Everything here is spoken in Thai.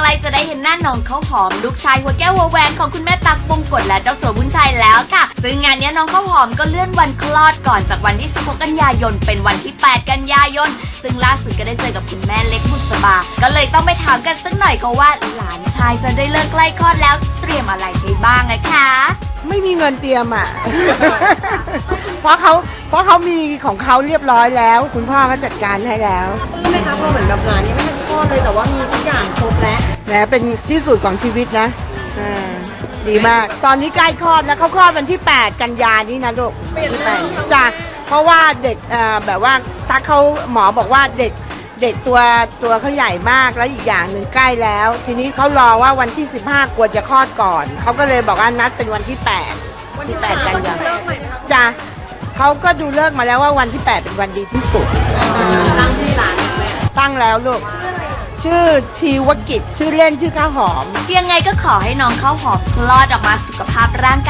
ใกล้จะได้เห็นหน้าน้องข้าวหอมลูกชายหัวแก้วหัวแหวนของคุณแม่ตักบงกฎและเจ้าสัวบุญชัยแล้วค่ะ ซึ่งงานเนี้ยน้องข้าวหอมก็เลื่อนวันคลอดก่อนจากวันที่ 16 กันยายน เป็นวันที่ 8 กันยายน ซึ่งล่าสุดก็ได้เจอกับคุณแม่เล็กบุษบา ก็เลยต้องไปถามกันสักหน่อยก็ว่าหลานชายจะได้เลิกใกล้คลอดแล้ว เตรียมอะไรให้บ้างนะคะ ไม่มีเงินเตรียมอะ เพราะเขาเพราะเขามีของเขาเรียบร้อยแล้ว คุณพ่อเขาจัดการให้แล้วปลื้มไหมคะเพราะเหมือนแบบงานยังไม่ทัน คลอดเลยแต่ว่ามีทุกอย่างครบแล้วแหมเป็นที่สุดของชีวิตนะอ่าดีมาก ตอนนี้ใกล้คลอดแล้วเขาคลอดวันที่ 8 กันยานี้นะลูกที่แปดจ้ะเพราะว่าเด็กเอ่อแบบว่าถ้าเขาหมอบอกว่าเด็กเด็กตัวตัวเขาใหญ่มากแล้วอีกอย่างหนึ่งใกล้แล้ว ทีนี้เขารอว่าวันที่ 15กลัวจะคลอดก่อนเขาก็เลยบอกว่านัดเป็นวันที่8วันที่8กันยาจ้ะเขาก็ดูเลิกษ์มาแล้วว่าวันที่ 8 เป็นวันดีที่สุด ตั้งชื่อร้านไหมตั้งแล้วลูก ชื่อทีวกิจชื่อเล่นชื่อข้าวหอม ยังไงก็ขอให้น้องข้าวหอมคลอดออกมาสุขภาพร่างกาย